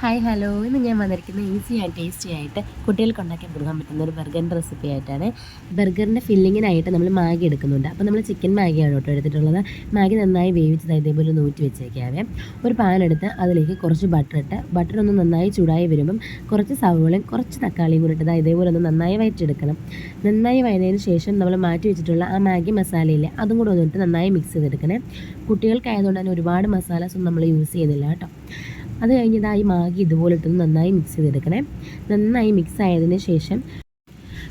Hi hello ഇന്ന് ഞാൻ വന്നിരിക്കുന്നത് ഈസി ആൻഡ് ടേസ്റ്റി ആയിട്ട് കുട്ടികൾക്ക് ഉണ്ടാക്കി കൊടുക്കാൻ പറ്റുന്ന ഒരു ബർഗറിന്റെ റെസിപ്പി ആയിട്ടാണ്. ബർഗറിന്റെ ഫില്ലിങ്ങിനായിട്ട് നമ്മൾ മാഗി എടുക്കുന്നുണ്ട്. അപ്പോൾ നമ്മൾ ചിക്കൻ മാഗിയാണ് കേട്ടോ എടുത്തിട്ടുള്ളത്. മാഗി നന്നായി വേവിച്ചത് ഇതേപോലെ നൂറ്റി വെച്ചേക്കാവേ. ഒരു പാനെടുത്ത് അതിലേക്ക് കുറച്ച് ബട്ടർ ഇട്ട് ബട്ടർ ഒന്ന് നന്നായി ചൂടായി വരുമ്പം കുറച്ച് സവോളയും കുറച്ച് തക്കാളിയും കൂടി ഇട്ടത് ഇതേപോലെ ഒന്ന് നന്നായി വയറ്റെടുക്കണം നന്നായി വയനതിന് ശേഷം നമ്മൾ മാറ്റി വെച്ചിട്ടുള്ള ആ മാഗി മസാലയില്ലേ അതും കൂടെ ഒന്നിട്ട് നന്നായി മിക്സ് ചെയ്തെടുക്കണേ. കുട്ടികൾക്കായതുകൊണ്ട് തന്നെ ഒരുപാട് മസാലാസ് ഒന്നും നമ്മൾ യൂസ് ചെയ്യുന്നില്ല കേട്ടോ. അത് കഴിഞ്ഞിതാ ഈ മാഗി ഇതുപോലെ ഇട്ടൊന്ന് നന്നായി മിക്സ് ചെയ്തെടുക്കണേ. നന്നായി മിക്സ് ആയതിന് ശേഷം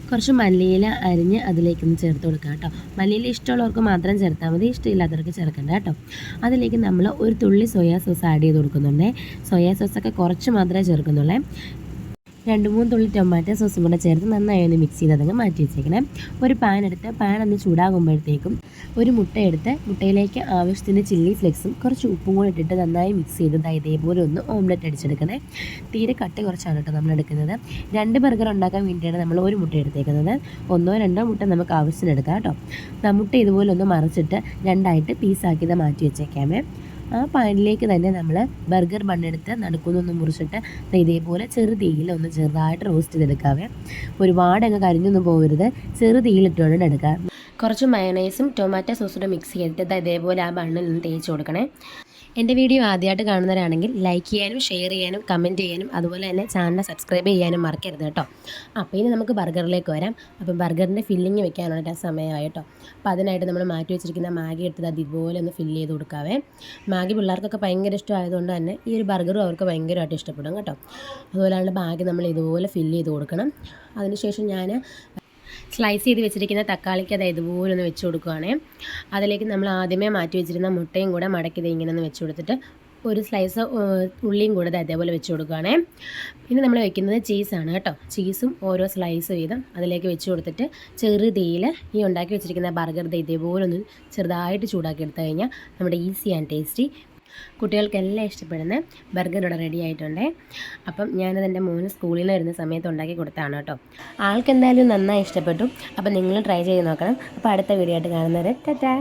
കുറച്ച് മല്ലിയില അരിഞ്ഞ് അതിലേക്കൊന്ന് ചേർത്ത് കൊടുക്കുക കേട്ടോ. മല്ലിയില ഇഷ്ടമുള്ളവർക്ക് മാത്രം ചേർത്താൽ മതി ഇഷ്ടമില്ലാത്തവർക്ക് ചേർക്കണ്ട കേട്ടോ. അതിലേക്ക് നമ്മൾ ഒരു തുള്ളി സോയാ സോസ് ആഡ് ചെയ്ത് കൊടുക്കുന്നുണ്ടേ. സോയാ സോസൊക്കെ കുറച്ച് മാത്രമേ ചേർക്കുന്നുള്ളൂ. രണ്ട് മൂന്ന് തുള്ളി ടൊമാറ്റോ സോസും കൂടെ ചേർത്ത് നന്നായി ഒന്ന് മിക്സ് ചെയ്ത് അതങ്ങ് മാറ്റി വെച്ചേക്കണം. ഒരു പാൻ എടുത്ത് പാൻ ഒന്ന് ചൂടാകുമ്പോഴത്തേക്കും ഒരു മുട്ട എടുത്ത് മുട്ടയിലേക്ക് ആവശ്യത്തിന് ചില്ലി ഫ്ലെക്സും കുറച്ച് ഉപ്പും കൂടെ ഇട്ടിട്ട് നന്നായി മിക്സ് ചെയ്ത് ഇതേപോലെ ഒന്ന് ഓംലെറ്റ് അടിച്ചെടുക്കണേ. തീരെ കട്ട് കുറച്ചാണ് കേട്ടോ നമ്മൾ എടുക്കുന്നത്. രണ്ട് ബർഗർ ഉണ്ടാക്കാൻ വേണ്ടിയാണ് നമ്മൾ ഒരു മുട്ട എടുത്തേക്കുന്നത്. ഒന്നോ രണ്ടോ മുട്ട നമുക്ക് ആവശ്യത്തിന് എടുക്കാം കേട്ടോ. മുട്ട ഇതുപോലെ ഒന്ന് മറിച്ചിട്ട് രണ്ടായിട്ട് പീസാക്കിയത് മാറ്റി വെച്ചേക്കാമേ. ആ പാനിലേക്ക് തന്നെ നമ്മൾ ബർഗർ ബണ്ണെടുത്ത് നടുക്കുന്നൊന്ന് മുറിച്ചിട്ട് ഇതേപോലെ ചെറുതീയിൽ ഒന്ന് ചെറുതായിട്ട് റോസ്റ്റ് ചെയ്തെടുക്കാവേ. ഒരുപാട് അങ്ങ് കരിഞ്ഞൊന്നും പോകരുത്. ചെറു തീയിലിട്ടുകൊണ്ട് എടുക്കുക കുറച്ച് മയണൈസും ടൊമാറ്റോ സോസും മിക്സ് ചെയ്തിട്ട് ഇതേപോലെ ആ ബണ്ണിൽ നിന്ന് തേച്ച് കൊടുക്കണേ. എന്റെ വീഡിയോ ആദ്യമായിട്ട് കാണുന്നവരാണെങ്കിൽ ലൈക്ക് ചെയ്യാനും ഷെയർ ചെയ്യാനും കമന്റ് ചെയ്യാനും അതുപോലെ തന്നെ ചാനൽ സബ്സ്ക്രൈബ് ചെയ്യാനും മറക്കരുത് കേട്ടോ. അപ്പോൾ ഇനി നമുക്ക് ബർഗറിലേക്ക് വരാം. അപ്പോൾ ബർഗറിന്റെ ഫില്ലിങ് വെക്കാനുള്ള സമയമായി കേട്ടോ അപ്പോൾ അതിനായിട്ട് നമ്മൾ മാറ്റി വെച്ചിരിക്കുന്ന മാഗി എടുത്തത് അതുപോലെ ഒന്ന് ഫില്ല് ചെയ്ത് കൊടുക്കാവേ. മാഗി പിള്ളേർക്കൊക്കെ ഭയങ്കര ഇഷ്ടമായതുകൊണ്ട് തന്നെ ഈ ഒരു ബർഗറും അവർക്ക് ഭയങ്കരമായിട്ട് ഇഷ്ടപ്പെടും കേട്ടോ. അതുപോലെയാണ് മാഗി നമ്മൾ ഇതുപോലെ ഫില്ല് ചെയ്ത് കൊടുക്കണം. അതിനുശേഷം ഞാൻ സ്ലൈസ് ചെയ്ത് വെച്ചിരിക്കുന്ന തക്കാളിക്ക് അത് ഇതുപോലെ ഒന്ന് വെച്ച് കൊടുക്കുകയാണേ അതിലേക്ക് നമ്മൾ ആദ്യമേ മാറ്റി വെച്ചിരുന്ന മുട്ടയും കൂടെ മടക്കിയത് ഇങ്ങനെ ഒന്ന് വെച്ച് കൊടുത്തിട്ട് ഒരു സ്ലൈസ് ഉള്ളിയും കൂടെ അതേപോലെ വെച്ച് കൊടുക്കുകയാണേ പിന്നെ നമ്മൾ വെക്കുന്നത് ചീസാണ് കേട്ടോ. ചീസും ഓരോ സ്ലൈസ് വീതം അതിലേക്ക് വെച്ച് കൊടുത്തിട്ട് ചെറുതീയിൽ ഈ ഉണ്ടാക്കി വെച്ചിരിക്കുന്ന ബർഗർ ഇതേപോലെ ഒന്ന് ചെറുതായിട്ട് ചൂടാക്കി എടുത്തു കഴിഞ്ഞാൽ നമ്മുടെ ഈസി ആൻഡ് ടേസ്റ്റി കുട്ടികൾക്കെല്ലാം ഇഷ്ടപ്പെടുന്ന ബർഗർ ഇവിടെ റെഡി ആയിട്ടുണ്ട്. അപ്പം ഞാനത് എന്റെ മോന് സ്കൂളിൽ നിന്ന് വരുന്ന സമയത്ത് ഉണ്ടാക്കി കൊടുത്താണ് കേട്ടോ. ആൾക്ക് എന്തായാലും നന്നായി ഇഷ്ടപ്പെട്ടു. അപ്പം നിങ്ങൾ ട്രൈ ചെയ്ത് നോക്കണം. അപ്പോൾ അടുത്ത വീഡിയോ ആയിട്ട് കാണുന്നവരെ ടാറ്റാ.